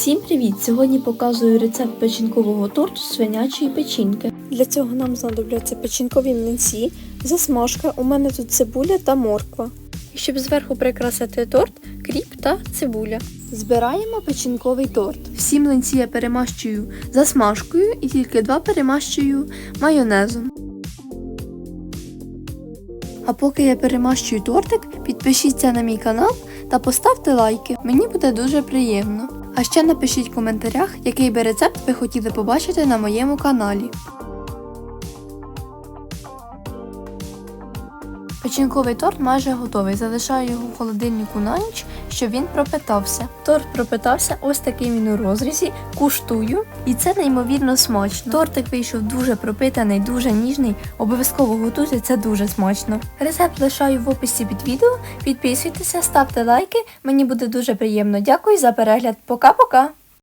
Всім привіт! Сьогодні показую рецепт печінкового торту з свинячої печінки. Для цього нам знадобляться печінкові млинці, засмажка, у мене тут цибуля та морква. І щоб зверху прикрасити торт, кріп та цибуля. Збираємо печінковий торт. Всі млинці я перемащую засмажкою і тільки два перемащую майонезом. А поки я перемащую тортик, підпишіться на мій канал та поставте лайки. Мені буде дуже приємно. А ще напишіть в коментарях, який би рецепт ви хотіли побачити на моєму каналі. Печінковий торт майже готовий. Залишаю його в холодильнику на ніч, щоб він пропитався. Торт пропитався, ось такий він у розрізі. Куштую, і це неймовірно смачно. Тортик вийшов дуже пропитаний, дуже ніжний. Обов'язково готуйте, це дуже смачно. Рецепт лишаю в описі під відео. Підписуйтеся, ставте лайки. Мені буде дуже приємно. Дякую за перегляд. Пока-пока!